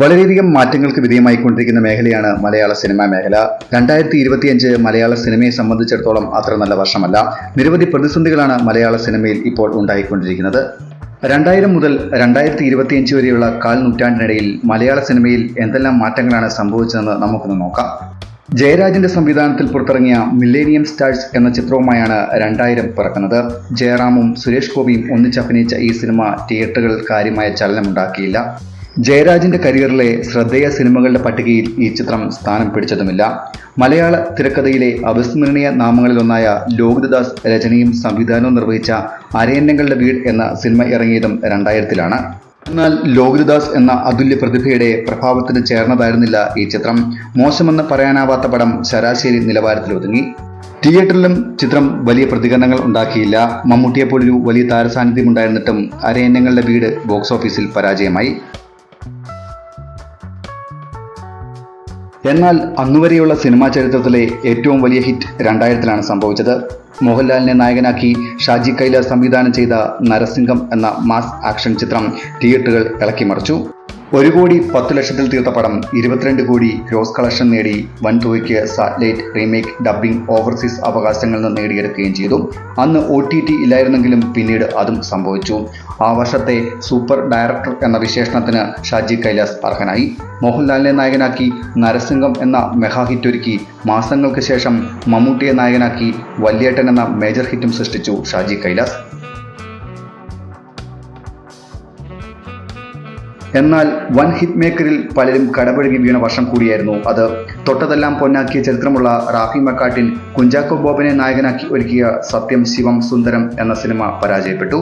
വളരെയധികം മാറ്റങ്ങൾക്ക് വിധേയമായിക്കൊണ്ടിരിക്കുന്ന മേഖലയാണ് മലയാള സിനിമാ മേഖല. രണ്ടായിരത്തി ഇരുപത്തിയഞ്ച് മലയാള സിനിമയെ സംബന്ധിച്ചിടത്തോളം അത്ര നല്ല വർഷമല്ല. നിരവധി പ്രതിസന്ധികളാണ് മലയാള സിനിമയിൽ ഇപ്പോൾ ഉണ്ടായിക്കൊണ്ടിരിക്കുന്നത്. രണ്ടായിരം മുതൽ രണ്ടായിരത്തി ഇരുപത്തിയഞ്ച് വരെയുള്ള കാൽ നൂറ്റാണ്ടിനിടയിൽ മലയാള സിനിമയിൽ എന്തെല്ലാം മാറ്റങ്ങളാണ് സംഭവിച്ചതെന്ന് നമുക്കൊന്ന് നോക്കാം. ജയരാജന്റെ സംവിധാനത്തിൽ പുറത്തിറങ്ങിയ മില്ലേനിയം സ്റ്റാർസ് എന്ന ചിത്രവുമായാണ് രണ്ടായിരം പിറക്കുന്നത്. ജയറാമും സുരേഷ് ഗോപിയും ഒന്നിച്ചഭിനയിച്ച ഈ സിനിമ തിയേറ്ററുകളിൽ കാര്യമായ ചലനമുണ്ടാക്കിയില്ല. ജയരാജിന്റെ കരിയറിലെ ശ്രദ്ധേയ സിനിമകളുടെ പട്ടികയിൽ ഈ ചിത്രം സ്ഥാനം പിടിച്ചതുമില്ല. മലയാള തിരക്കഥയിലെ അവിസ്മരണീയ നാമങ്ങളിലൊന്നായ ലോകിതദാസ് രചനയും സംവിധാനവും നിർവഹിച്ച അരയന്നങ്ങളുടെ വീട് എന്ന സിനിമ ഇറങ്ങിയതും രണ്ടായിരത്തിലാണ്. എന്നാൽ ലോകിതദാസ് എന്ന അതുല്യ പ്രതിഭയുടെ പ്രഭാവത്തിന് ചേർന്നതായിരുന്നില്ല ഈ ചിത്രം. മോശമെന്ന് പറയാനാവാത്ത പടം ശരാശരി നിലവാരത്തിലൊതുങ്ങി. തിയേറ്ററിലും ചിത്രം വലിയ പ്രതികരണങ്ങൾ ഉണ്ടാക്കിയില്ല. മമ്മൂട്ടിയെപ്പോലൊരു വലിയ താരസാന്നിധ്യം ഉണ്ടായിരുന്നിട്ടും അരയന്നങ്ങളുടെ വീട് ബോക്സ് ഓഫീസിൽ പരാജയമായി. എന്നാൽ അന്നുവരെയുള്ള സിനിമാ ചരിത്രത്തിലെ ഏറ്റവും വലിയ ഹിറ്റ് രണ്ടായിരത്തിലാണ് സംഭവിച്ചത്. മോഹൻലാലിനെ നായകനാക്കി ഷാജി കൈലാസ് സംവിധാനം ചെയ്ത നരസിംഹം എന്ന മാസ് ആക്ഷൻ ചിത്രം തിയേറ്ററുകൾ ഇളക്കിമറിച്ചു ഒരു കോടി പത്ത് ലക്ഷത്തിൽ തീർത്ത പടം ഇരുപത്തിരണ്ട് കോടി ഗ്രോസ് കളക്ഷൻ നേടി വൻതുകയ്ക്ക് സാറ്റലൈറ്റ് റീമേക്ക് ഡബ്ബിംഗ് ഓവർസീസ് അവകാശങ്ങളിൽ നിന്ന് നേടിയെടുക്കുകയും ചെയ്തു. അന്ന് ഒ ടി ടി ഇല്ലായിരുന്നെങ്കിലും പിന്നീട് അതും സംഭവിച്ചു. ആ വർഷത്തെ സൂപ്പർ ഡയറക്ടർ എന്ന വിശേഷണത്തിന് ഷാജി കൈലാസ് അർഹനായി. മോഹൻലാലിനെ നായകനാക്കി നരസിംഹം എന്ന മെഗാ ഹിറ്റ് ഒരുക്കി മാസങ്ങൾക്ക് ശേഷം മമ്മൂട്ടിയെ നായകനാക്കി വല്യേട്ടൻ എന്ന മേജർ ഹിറ്റും സൃഷ്ടിച്ചു ഷാജി കൈലാസ്. എന്നാൽ വൻ ഹിറ്റ് മേക്കറിൽ പലരും കടപഴകി വീണ വർഷം കൂടിയായിരുന്നു അത്. തൊട്ടതെല്ലാം പൊന്നാക്കിയ ചരിത്രമുള്ള റാഫി മക്കാട്ടിൻ കുഞ്ചാക്കോ ബോബനെ നായകനാക്കി ഒരുക്കിയ സത്യം ശിവം സുന്ദരം എന്ന സിനിമ പരാജയപ്പെട്ടു.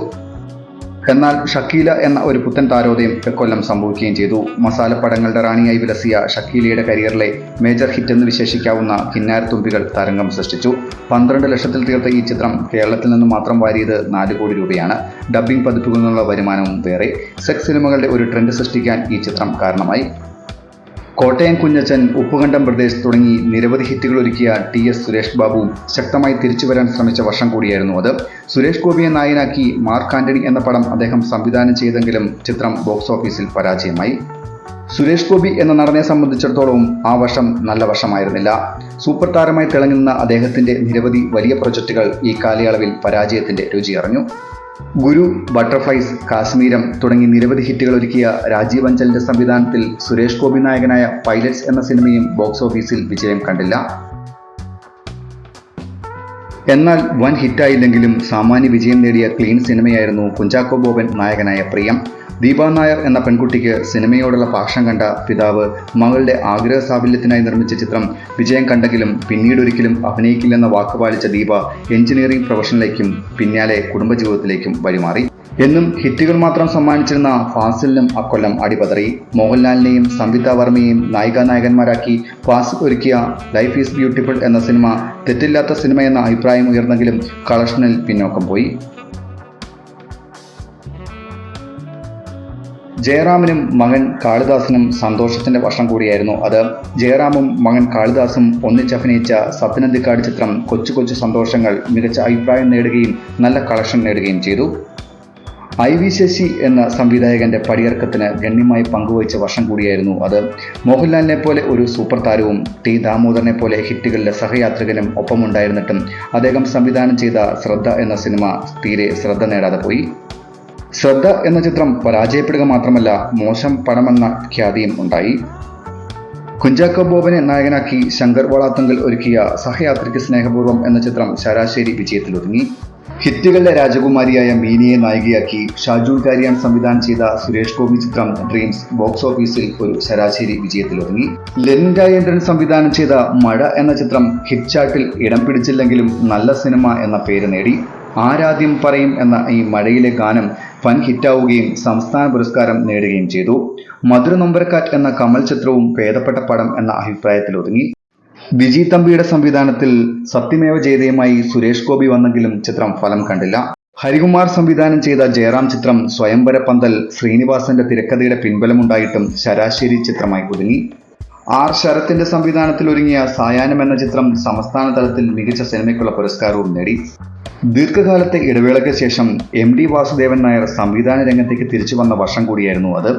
എന്നാൽ ഷക്കീല എന്ന ഒരു പുത്തൻ താരോദയം കൊല്ലം സംഭവിക്കുകയും ചെയ്തു. മസാലപ്പടങ്ങളുടെ റാണിയായി വിലസിയ ഷക്കീലയുടെ കരിയറിലെ മേജർ ഹിറ്റ് എന്ന് വിശേഷിക്കാവുന്ന കിന്നാര തുമ്പികൾ തരംഗം സൃഷ്ടിച്ചു. പന്ത്രണ്ട് ലക്ഷത്തിൽ തീർത്ത ഈ ചിത്രം കേരളത്തിൽ നിന്ന് മാത്രം വാരിയത് നാല് കോടി രൂപയാണ്. ഡബ്ബിംഗ് പതിപ്പുകളിൽ നിന്നുള്ള വരുമാനവും വേറെ. സെക്സ് സിനിമകളുടെ ഒരു ട്രെൻഡ് സൃഷ്ടിക്കാൻ ഈ ചിത്രം കാരണമായി. കോട്ടയം കുഞ്ഞച്ചൻ ഉപ്പുകണ്ടം പ്രദേശ് തുടങ്ങി നിരവധി ഹിറ്റുകൾ ഒരുക്കിയ ടി എസ് സുരേഷ് ബാബുവും ശക്തമായി തിരിച്ചു വരാൻ ശ്രമിച്ച വർഷം കൂടിയായിരുന്നു അത്. സുരേഷ് ഗോപിയെ നായനാക്കി മാർക്ക് ആന്റണി എന്ന പടം അദ്ദേഹം സംവിധാനം ചെയ്തെങ്കിലും ചിത്രം ബോക്സ് ഓഫീസിൽ പരാജയമായി. സുരേഷ് ഗോപി എന്ന നടനെ സംബന്ധിച്ചിടത്തോളം ആ വർഷം നല്ല വർഷമായിരുന്നില്ല. സൂപ്പർ താരമായി തിളങ്ങുന്ന അദ്ദേഹത്തിന്റെ നിരവധി വലിയ പ്രൊജക്ടുകൾ ഈ കാലയളവിൽ പരാജയത്തിന്റെ രുചിയറിഞ്ഞു. ഗുരു ബട്ടർഫ്ലൈസ് കാശ്മീരം തുടങ്ങി നിരവധി ഹിറ്റുകൾ ഒരുക്കിയ രാജീവ് അഞ്ചലിന്റെ സംവിധാനത്തിൽ സുരേഷ് ഗോപി നായകനായ പൈലറ്റ്സ് എന്ന സിനിമയും ബോക്സ് ഓഫീസിൽ വിജയം കണ്ടില്ല. എന്നാൽ വൻ ഹിറ്റായില്ലെങ്കിലും സാമാന്യ വിജയം നേടിയ ക്ലീൻ സിനിമയായിരുന്നു കുഞ്ചാക്കോ ബോബൻ നായകനായ പ്രിയം. ദീപ നായർ എന്ന പെൺകുട്ടിക്ക് സിനിമയോടുള്ള പാഷം കണ്ട പിതാവ് മകളുടെ ആഗ്രഹ സാഫല്യത്തിനായി നിർമ്മിച്ച ചിത്രം വിജയം കണ്ടെങ്കിലും പിന്നീടൊരിക്കലും അഭിനയിക്കില്ലെന്ന വാക്ക് പാലിച്ച ദീപ എഞ്ചിനീയറിംഗ് പ്രൊഫഷനിലേക്കും പിന്നാലെ കുടുംബജീവിതത്തിലേക്കും വഴിമാറി. എന്നും ഹിറ്റുകൾ മാത്രം സമ്മാനിച്ചിരുന്ന ഫാസിലിനും അക്കൊല്ലം അടിപതറി. മോഹൻലാലിനെയും സംവിത വർമ്മയെയും നായിക നായകന്മാരാക്കി ഫാസിൽ ഒരുക്കിയ ലൈഫ് ഈസ് ബ്യൂട്ടിഫുൾ എന്ന സിനിമ തെറ്റില്ലാത്ത സിനിമ എന്ന അഭിപ്രായം ഉയർന്നെങ്കിലും കളക്ഷനിൽ പിന്നോക്കം പോയി. ജയറാമിനും മകൻ കാളിദാസിനും സന്തോഷത്തിന്റെ വർഷം കൂടിയായിരുന്നു അത്. ജയറാമും മകൻ കാളിദാസും ഒന്നിച്ചഭിനയിച്ച സത്യനന്ദിക്കാട് ചിത്രം കൊച്ചു കൊച്ചു സന്തോഷങ്ങൾ മികച്ച അഭിപ്രായം നേടുകയും നല്ല കളക്ഷൻ നേടുകയും ചെയ്തു. ഐ വി ശശി എന്ന സംവിധായകന്റെ പടിയിറക്കത്തിന് ഗണ്യമായി പങ്കുവച്ച വർഷം കൂടിയായിരുന്നു അത്. മോഹൻലാലിനെ പോലെ ഒരു സൂപ്പർ താരവും ടി ദാമോദരനെ പോലെ ഹിറ്റുകളിലെ സഹയാത്രികനും ഒപ്പമുണ്ടായിരുന്നിട്ടും അദ്ദേഹം സംവിധാനം ചെയ്ത ശ്രദ്ധ എന്ന സിനിമ തീരെ ശ്രദ്ധ നേടാതെ പോയി. ശ്രദ്ധ എന്ന ചിത്രം പരാജയപ്പെടുക മാത്രമല്ല മോശം പടമെന്ന ഖ്യാതിയും ഉണ്ടായി. കുഞ്ചാക്കോ ബോബനെ നായകനാക്കി ശങ്കർ വളാത്തുങ്കൽ ഒരുക്കിയ സഹയാത്രിക്ക് സ്നേഹപൂർവം എന്ന ചിത്രം ശരാശരി വിജയത്തിലൊതുങ്ങി. ഹിറ്റുകളുടെ രാജകുമാരിയായ മീനിയെ നായികയാക്കി ഷാജു കാരിയാൻ സംവിധാനം ചെയ്ത സുരേഷ് ഗോപി ചിത്രം ഡ്രീംസ് ബോക്സ് ഓഫീസിൽ ഒരു ശരാശരി വിജയത്തിലൊതുങ്ങി. ലെനിൻ സംവിധാനം ചെയ്ത മഴ എന്ന ചിത്രം ഹിറ്റ് ചാർട്ടിൽ ഇടം പിടിച്ചില്ലെങ്കിലും നല്ല സിനിമ എന്ന പേര് നേടി. ആരാദ്യം പറയും എന്ന ഈ മഴയിലെ ഗാനം ഫൻ ഹിറ്റാവുകയും സംസ്ഥാന പുരസ്കാരം നേടുകയും ചെയ്തു. മധുര നൊമ്പരക്കാറ്റ് എന്ന കമൽ ചിത്രവും ഭേദപ്പെട്ട പടം എന്ന അഭിപ്രായത്തിൽ ഒതുങ്ങി വിജി തമ്പിയുടെ സംവിധാനത്തിൽ സത്യമേവ ജയതയുമായി സുരേഷ് ഗോപി വന്നെങ്കിലും ചിത്രം ഫലം കണ്ടില്ല. ഹരികുമാർ സംവിധാനം ചെയ്ത ജയറാം ചിത്രം സ്വയംവര പന്തൽ ശ്രീനിവാസന്റെ തിരക്കഥയുടെ പിൻബലമുണ്ടായിട്ടും ശരാശരി ചിത്രമായി ഒതുങ്ങി ആർ ശരത്തിന്റെ സംവിധാനത്തിൽ ഒരുങ്ങിയ സായാഹ്നം എന്ന ചിത്രം സംസ്ഥാന തലത്തിൽ മികച്ച സിനിമയ്ക്കുള്ള പുരസ്കാരവും നേടി. ദീർഘകാലത്തെ ഇടവേളയ്ക്ക് ശേഷം എം ഡി വാസുദേവൻ നായർ സംവിധാന രംഗത്തേക്ക് തിരിച്ചു വന്ന വർഷം കൂടിയായിരുന്നു അത്.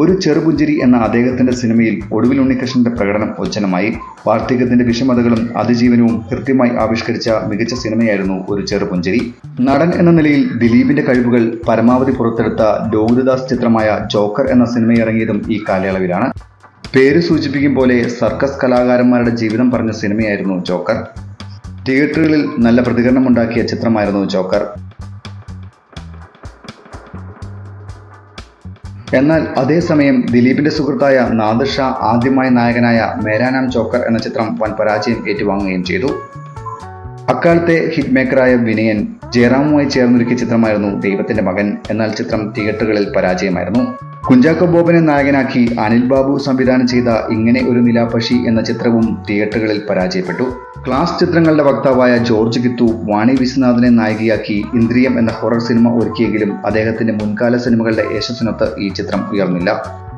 ഒരു ചെറുപുഞ്ചിരി എന്ന അദ്ദേഹത്തിന്റെ സിനിമയിൽ ഒടുവിൽ ഉണ്ണികൃഷ്ണന്റെ പ്രകടനം ഉജ്ജലമായി വാർദ്ധക്യത്തിന്റെ വിഷമതകളും അതിജീവനവും കൃത്യമായി ആവിഷ്കരിച്ച മികച്ച സിനിമയായിരുന്നു ഒരു ചെറുപുഞ്ചിരി. നടൻ എന്ന നിലയിൽ ദിലീപിന്റെ കഴിവുകൾ പരമാവധി പുറത്തെടുത്ത ലോഹിതദാസ് ചിത്രമായ ജോക്കർ എന്ന സിനിമ ഇറങ്ങിയതും ഈ കാലയളവിലാണ്. പേര് സൂചിപ്പിക്കും പോലെ സർക്കസ് കലാകാരന്മാരുടെ ജീവിതം പറഞ്ഞ സിനിമയായിരുന്നു ജോക്കർ. തിയേറ്ററുകളിൽ നല്ല പ്രതികരണം ഉണ്ടാക്കിയ ചിത്രമായിരുന്നു ജോക്കർ. എന്നാൽ അതേസമയം ദിലീപിന്റെ സുഹൃത്തായ നാദിർ ഷാ ആദ്യമായി നായകനായ മേരാനാം ചോക്കർ എന്ന ചിത്രം വൻ പരാജയം ഏറ്റുവാങ്ങുകയും ചെയ്തു. അക്കാലത്തെ ഹിറ്റ് മേക്കറായ വിനയൻ ജയറാമുമായി ചേർന്നൊരുക്കിയ ചിത്രമായിരുന്നു ദൈവത്തിന്റെ മകൻ. എന്നാൽ ചിത്രം തിയേറ്ററുകളിൽ പരാജയമായിരുന്നു. കുഞ്ചാക്കോ ബോബനെ നായകനാക്കി അനിൽ ബാബു സംവിധാനം ചെയ്ത ഇങ്ങനെ ഒരു നിലാപക്ഷി എന്ന ചിത്രവും തിയേറ്ററുകളിൽ പരാജയപ്പെട്ടു. ക്ലാസ് ചിത്രങ്ങളുടെ വക്താവായ ജോർജ് ഗിത്തു വാണി വിശ്വനാഥിനെ നായികയാക്കി ഇന്ദ്രിയം എന്ന ഹൊറർ സിനിമ ഒരുക്കിയെങ്കിലും അദ്ദേഹത്തിന്റെ മുൻകാല സിനിമകളുടെ യശസ്സിനൊത്ത് ഈ ചിത്രം ഉയർന്നില്ല.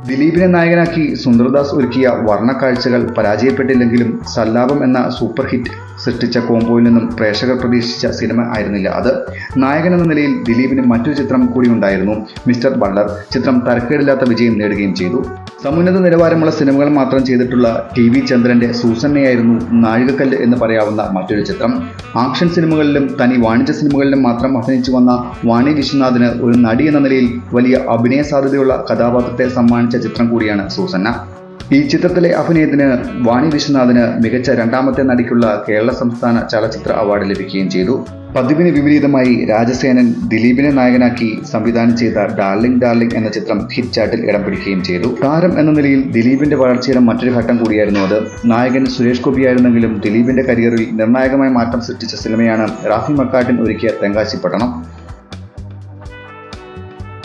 ദിലീപിനെ നായകനാക്കി സുന്ദർദാസ് ഒരുക്കിയ വർണക്കാഴ്ചകൾ പരാജയപ്പെട്ടില്ലെങ്കിലും സല്ലാപം എന്ന സൂപ്പർ ഹിറ്റ് സൃഷ്ടിച്ച കോംബോയിൽ നിന്നും പ്രേക്ഷകർ പ്രതീക്ഷിച്ച സിനിമ ആയിരുന്നില്ല. അത് നായകൻ എന്ന നിലയിൽ ദിലീപിന് മറ്റൊരു ചിത്രം കൂടി ഉണ്ടായിരുന്നു മിസ്റ്റർ ബള്ളർ ചിത്രം തരക്കേടില്ലാത്ത വിജയം നേടുകയും ചെയ്തു. സമുന്നത നിലവാരമുള്ള സിനിമകൾ മാത്രം ചെയ്തിട്ടുള്ള ടി വി ചന്ദ്രന്റെ സൂസന്നയായിരുന്നു നാഴികക്കല്ല് എന്ന് പറയാവുന്ന മറ്റൊരു ചിത്രം. ആക്ഷൻ സിനിമകളിലും തനി വാണിജ്യ സിനിമകളിലും മാത്രം അഭിനയിച്ചു വന്ന വാണി വിശ്വനാഥിന് ഒരു നടി എന്ന നിലയിൽ വലിയ അഭിനയ സാധ്യതയുള്ള കഥാപാത്രത്തെ സമ്മാനിച്ച ചിത്രം കൂടിയാണ് സൂസന്ന. ഈ ചിത്രത്തിലെ അഭിനയത്തിന് വാണി വിശ്വനാഥിന് മികച്ച രണ്ടാമത്തെ നടിക്കുള്ള കേരള സംസ്ഥാന ചലച്ചിത്ര അവാർഡ് ലഭിക്കുകയും ചെയ്തു. പതിവിന് വിപരീതമായി രാജസേനൻ ദിലീപിനെ നായകനാക്കി സംവിധാനം ചെയ്ത ഡാർലിംഗ് ഡാർലിംഗ് എന്ന ചിത്രം ഹിറ്റ് ചാർട്ടിൽ ഇടം പിടിക്കുകയും ചെയ്തു. താരം എന്ന നിലയിൽ ദിലീപിന്റെ വളർച്ചയുടെ മറ്റൊരു ഘട്ടം കൂടിയായിരുന്നു അത്. നായകൻ സുരേഷ് ഗോപിയായിരുന്നെങ്കിലും ദിലീപിന്റെ കരിയറിൽ നിർണായകമായ മാറ്റം സൃഷ്ടിച്ച സിനിമയാണ് റാഫി മക്കാട്ടിൻ ഒരുക്കിയ തെങ്കാശിപ്പട്ടണം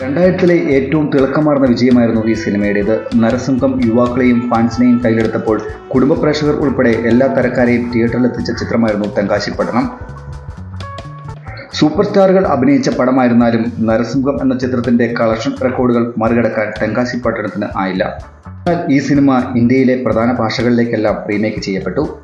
രണ്ടായിരത്തിലെ ഏറ്റവും തിളക്കമാർന്ന വിജയമായിരുന്നു ഈ സിനിമയുടേത്. നരസിംഹം യുവാക്കളെയും ഫാൻസിനെയും കയ്യിലെടുത്തപ്പോൾ കുടുംബ പ്രേക്ഷകർ ഉൾപ്പെടെ എല്ലാ തരക്കാരെയും തിയേറ്ററിലെത്തിച്ച ചിത്രമായിരുന്നു തെങ്കാശിപ്പട്ടണം സൂപ്പർ സ്റ്റാറുകൾ അഭിനയിച്ച പടമായിരുന്നാലും നരസിംഹം എന്ന ചിത്രത്തിന്റെ കളക്ഷൻ റെക്കോർഡുകൾ മറികടക്കാൻ തെങ്കാശിപ്പട്ടണത്തിന് ആയില്ല. എന്നാൽ ഈ സിനിമ ഇന്ത്യയിലെ പ്രധാന ഭാഷകളിലേക്കെല്ലാം റീമേക്ക് ചെയ്യപ്പെട്ടു.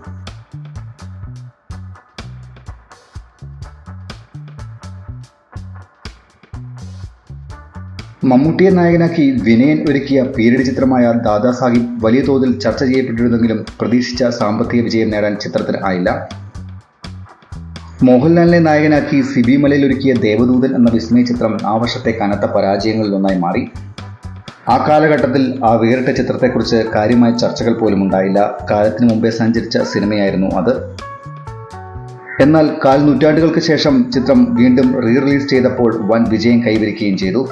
മമ്മൂട്ടിയെ നായകനാക്കി വിനയൻ ഒരുക്കിയ പീരീഡ് ചിത്രമായ ദാദാസാഹിബ് വലിയ തോതിൽ ചർച്ച ചെയ്യപ്പെട്ടിരുന്നെങ്കിലും പ്രതീക്ഷിച്ച സാമ്പത്തിക വിജയം നേടാൻ ചിത്രത്തിന് ആയില്ല. മോഹൻലാലിനെ നായകനാക്കി സിബി മലയിൽ ഒരുക്കിയ ദേവദൂതൻ എന്ന വിസ്മയ ചിത്രം ആ വർഷത്തെ കനത്ത പരാജയങ്ങളിലൊന്നായി മാറി. ആ കാലഘട്ടത്തിൽ ആ വേറിട്ട ചിത്രത്തെക്കുറിച്ച് കാര്യമായ ചർച്ചകൾ പോലും ഉണ്ടായില്ല. കാലത്തിന് മുമ്പേ സഞ്ചരിച്ച സിനിമയായിരുന്നു അത്. എന്നാൽ കാൽ നൂറ്റാണ്ടുകൾക്ക് ശേഷം ചിത്രം വീണ്ടും റീ റിലീസ് ചെയ്തപ്പോൾ വൻ വിജയം കൈവരിക്കുകയും ചെയ്തു.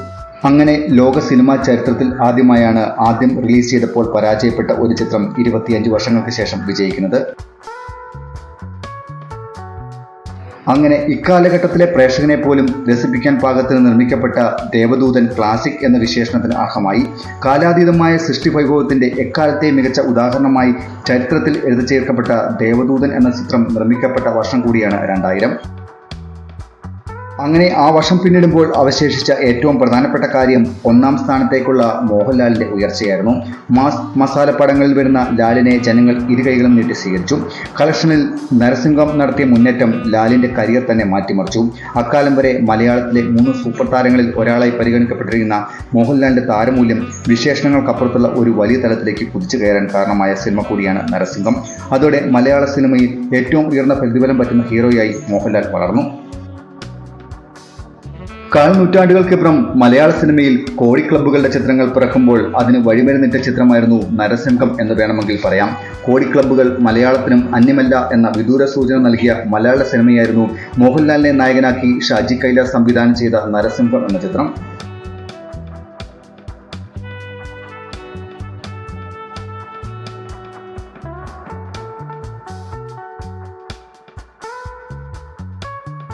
അങ്ങനെ ലോക സിനിമാ ചരിത്രത്തിൽ ആദ്യമായാണ് ആദ്യം റിലീസ് ചെയ്തപ്പോൾ പരാജയപ്പെട്ട ഒരു ചിത്രം ഇരുപത്തിയഞ്ച് വർഷങ്ങൾക്ക് ശേഷം വിജയിക്കുന്നത്. അങ്ങനെ ഇക്കാലഘട്ടത്തിലെ പ്രേക്ഷകനെ പോലും രസിപ്പിക്കാൻ പാകത്തിന് നിർമ്മിക്കപ്പെട്ട ദേവദൂതൻ ക്ലാസിക് എന്ന വിശേഷണത്തിന് അർഹമായി. കാലാതീതമായ സൃഷ്ടി വൈഭവത്തിന്റെ എക്കാലത്തെ മികച്ച ഉദാഹരണമായി ചരിത്രത്തിൽ എഴുതി ചേർക്കപ്പെട്ട ദേവദൂതൻ എന്ന ചിത്രം നിർമ്മിക്കപ്പെട്ട വർഷം കൂടിയാണ് രണ്ടായിരം. അങ്ങനെ ആ വർഷം പിന്നിടുമ്പോൾ അവശേഷിച്ച ഏറ്റവും പ്രധാനപ്പെട്ട കാര്യം ഒന്നാം സ്ഥാനത്തേക്കുള്ള മോഹൻലാലിന്റെ ഉയർച്ചയായിരുന്നു. മാസ് മസാല പടങ്ങളിൽ വരുന്ന ലാലിനെ ജനങ്ങൾ ഇരുകൈകളും നീട്ടി സ്വീകരിച്ചു. കളക്ഷനിൽ നരസിംഹം നടത്തിയ മുന്നേറ്റം ലാലിന്റെ കരിയർ തന്നെ മാറ്റിമറിച്ചു. അക്കാലം വരെ മലയാളത്തിലെ മൂന്ന് സൂപ്പർ താരങ്ങളിൽ ഒരാളായി പരിഗണിക്കപ്പെട്ടിരിക്കുന്ന മോഹൻലാലിന്റെ താരമൂല്യം വിശേഷണങ്ങൾക്കപ്പുറത്തുള്ള ഒരു വലിയ തലത്തിലേക്ക് കുതിച്ചു കയറാൻ കാരണമായ സിനിമ കൂടിയാണ് നരസിംഹം. അതോടെ മലയാള സിനിമയിൽ ഏറ്റവും ഉയർന്ന പ്രതിഫലം പറ്റുന്ന ഹീറോയായി മോഹൻലാൽ വളർന്നു. കാൽ നൂറ്റാണ്ടുകൾക്കിപ്പുറം മലയാള സിനിമയിൽ കോഴി ക്ലബ്ബുകളുടെ ചിത്രങ്ങൾ പിറക്കുമ്പോൾ അതിന് വഴിമരുന്നിട്ട ചിത്രമായിരുന്നു നരസിംഹം എന്ന് വേണമെങ്കിൽ പറയാം. കോടി ക്ലബ്ബുകൾ മലയാളത്തിനും അന്യമല്ല എന്ന വിദൂര സൂചന നൽകിയ മലയാള സിനിമയായിരുന്നു മോഹൻലാലിനെ നായകനാക്കി ഷാജി കൈലാസ് സംവിധാനം ചെയ്ത നരസിംഹം എന്ന ചിത്രം.